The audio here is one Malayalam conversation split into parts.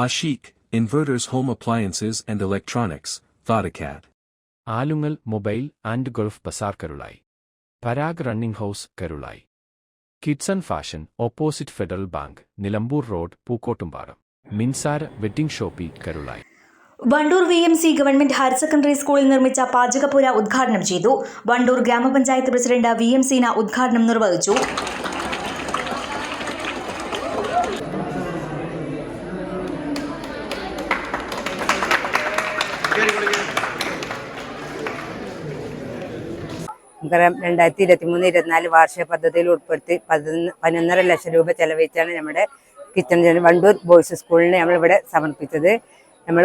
Ashik, Inverters home appliances and electronics Thodacat. Alungal mobile and gulf bazaar Karulai. Parag running house Karulai. Kidson fashion opposite Federal Bank Nilambur road Pookkottumpadam Minsara wedding shoppe Karulai. Wandoor V M C government higher secondary സ്കൂളിൽ നിർമ്മിച്ച പാചകപ്പുര ഉദ്ഘാടനം ചെയ്തു. വണ്ടൂർ ഗ്രാമപഞ്ചായത്ത് പ്രസിഡന്റ് വി എം സീന ഉദ്ഘാടനം നിർവഹിച്ചു. നമുക്കറിയാം രണ്ടായിരത്തി ഇരുപത്തി മൂന്ന് ഇരുപത്തിനാല് വാർഷിക പദ്ധതിയിൽ ഉൾപ്പെടുത്തി പതിനൊന്ന് പതിനൊന്നര ലക്ഷം രൂപ ചെലവഴിച്ചാണ് നമ്മുടെ കിച്ചൺ വണ്ടൂർ ബോയ്സ് സ്കൂളിന് നമ്മളിവിടെ സമർപ്പിച്ചത്. നമ്മൾ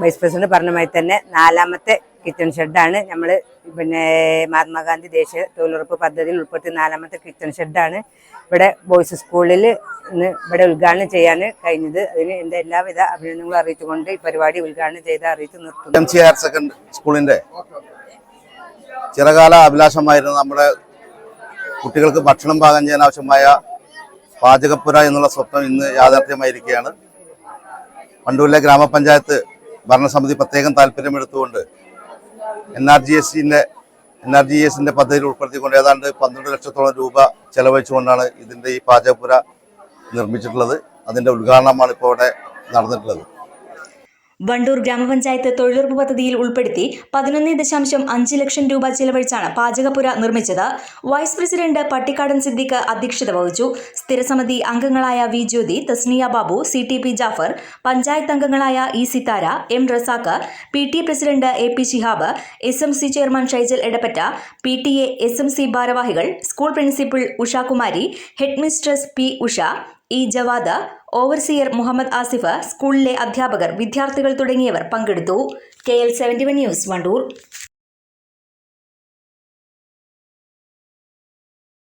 വൈസ് പ്രസിഡന്റ് പറഞ്ഞമായി തന്നെ നാലാമത്തെ കിച്ചൺ ഷെഡാണ്. നമ്മൾ പിന്നെ മഹാത്മാഗാന്ധി ദേശീയ തൊഴിലുറപ്പ് പദ്ധതിയിൽ ഉൾപ്പെടുത്തി നാലാമത്തെ കിച്ചൺ ഷെഡാണ്. ഇവിടെ ബോയ്സ് സ്കൂളിൽ ഇന്ന് ഇവിടെ ഉദ്ഘാടനം ചെയ്യാൻ കഴിഞ്ഞത്. അതിന് എന്റെ എല്ലാവിധ അഭിനന്ദനങ്ങളും അറിയിച്ചുകൊണ്ട് ഈ പരിപാടി ഉദ്ഘാടനം ചെയ്ത് അറിയിച്ചു നിർത്തുന്നു. ഹയർ സെക്കൻഡറി സ്കൂളിന്റെ ചിരകാല അഭിലാഷമായിരുന്നു നമ്മുടെ കുട്ടികൾക്ക് ഭക്ഷണം പാകം ചെയ്യാൻ ആവശ്യമായ പാചകപ്പുര എന്നുള്ള സ്വപ്നം ഇന്ന് യാഥാർത്ഥ്യമായിരിക്കുകയാണ്. വണ്ടൂരിലെ ഗ്രാമപഞ്ചായത്ത് ഭരണസമിതി പ്രത്യേകം താല്പര്യമെടുത്തുകൊണ്ട് എൻ ആർ ജി എസിന്റെ എൻ ആർ ജി എസിന്റെ പദ്ധതിയിൽ ഉൾപ്പെടുത്തിക്കൊണ്ട് ഏതാണ്ട് പന്ത്രണ്ട് ലക്ഷത്തോളം രൂപ ചെലവഴിച്ചുകൊണ്ടാണ് ഇതിന്റെ ഈ പാചകപ്പുര നിർമ്മിച്ചിട്ടുള്ളത്. അതിന്റെ ഉദ്ഘാടനമാണ് ഇപ്പോൾ ഇവിടെ നടന്നിട്ടുള്ളത്. വണ്ടൂർ ഗ്രാമപഞ്ചായത്ത് തൊഴിലുറപ്പ് പദ്ധതിയിൽ ഉൾപ്പെടുത്തി പതിനൊന്ന് ദശാംശം അഞ്ച് ലക്ഷം രൂപ ചെലവഴിച്ചാണ് പാചകപ്പുര നിർമ്മിച്ചത്. വൈസ് പ്രസിഡന്റ് പട്ടിക്കാടൻ സിദ്ദിഖ് അധ്യക്ഷത വഹിച്ചു. സ്ഥിരസമിതി അംഗങ്ങളായ V Jyothi Thasniya Babu C T P Jafar panchayat അംഗങ്ങളായ E Sithara M Razak P T president A P Shihab S M C chairman Shaijal Edappatta P T A S M C ഭാരവാഹികൾ school principal Ushakumari headmistress P Usha E Jawad overseer Muhammad Asif സ്കൂളിലെ അധ്യാപകർ വിദ്യാർത്ഥികൾ തുടങ്ങിയവർ പങ്കെടുത്തു. K L seventy one news Wandoor.